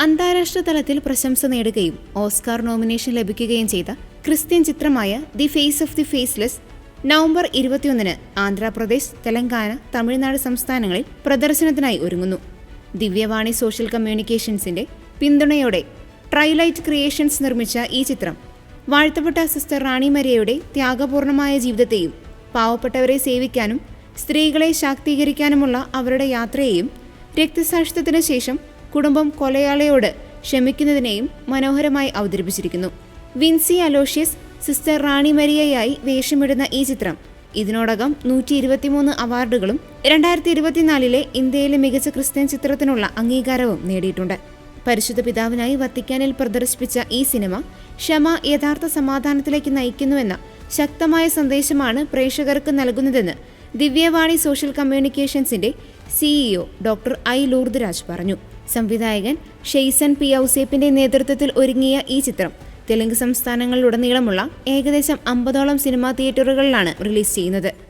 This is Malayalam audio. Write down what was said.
അന്താരാഷ്ട്ര തലത്തിൽ പ്രശംസ നേടുകയും ഓസ്കാർ നോമിനേഷൻ ലഭിക്കുകയും ചെയ്ത ക്രിസ്ത്യൻ ചിത്രമായ the face of the faceless November ഇരുപത്തിയൊന്നിന് ആന്ധ്രാപ്രദേശ് തെലങ്കാന തമിഴ്നാട് സംസ്ഥാനങ്ങളിൽ പ്രദർശനത്തിനായി ഒരുങ്ങുന്നു. ദിവ്യവാണി സോഷ്യൽ കമ്മ്യൂണിക്കേഷൻസിന്റെ പിന്തുണയോടെ ട്രൈലൈറ്റ് ക്രിയേഷൻസ് നിർമ്മിച്ച ഈ ചിത്രം വാഴ്ത്തപ്പെട്ട സിസ്റ്റർ റാണി മരിയയുടെ ത്യാഗപൂർണമായ ജീവിതത്തെയും പാവപ്പെട്ടവരെ സേവിക്കാനും സ്ത്രീകളെ ശാക്തീകരിക്കാനുമുള്ള അവരുടെ യാത്രയെയും രക്തസാക്ഷിത്വത്തിന് ശേഷം കുടുംബം കൊലയാളിയോട് ക്ഷമിക്കുന്നതിനെയും മനോഹരമായി അവതരിപ്പിച്ചിരിക്കുന്നു. വിൻസി അലോഷ്യസ് സിസ്റ്റർ റാണി മരിയയായി വേഷമിടുന്ന ഈ ചിത്രം ഇതിനോടകം നൂറ്റി ഇരുപത്തിമൂന്ന് അവാർഡുകളും രണ്ടായിരത്തി ഇരുപത്തിനാലിലെ ഇന്ത്യയിലെ മികച്ച ക്രിസ്ത്യൻ ചിത്രത്തിനുള്ള അംഗീകാരവും നേടിയിട്ടുണ്ട്. പരിശുദ്ധ പിതാവിനായി വത്തിക്കാനിൽ പ്രദർശിപ്പിച്ച ഈ സിനിമ ക്ഷമ യഥാർത്ഥ സമാധാനത്തിലേക്ക് നയിക്കുന്നുവെന്ന ശക്തമായ സന്ദേശമാണ് പ്രേക്ഷകർക്ക് നൽകുന്നതെന്ന് ദിവ്യവാണി സോഷ്യൽ കമ്മ്യൂണിക്കേഷൻസിന്റെ സിഇഒ ഡോക്ടർ ഐ ലൂർദ്രാജ് പറഞ്ഞു. സംവിധായകൻ ഷെയ്സൻ പി ഔസേപ്പിന്റെ നേതൃത്വത്തിൽ ഒരുങ്ങിയ ഈ ചിത്രം തെലുങ്ക് സംസ്ഥാനങ്ങളിലുടനീളമുള്ള ഏകദേശം അമ്പതോളം സിനിമാ തിയേറ്ററുകളിലാണ് റിലീസ് ചെയ്യുന്നത്.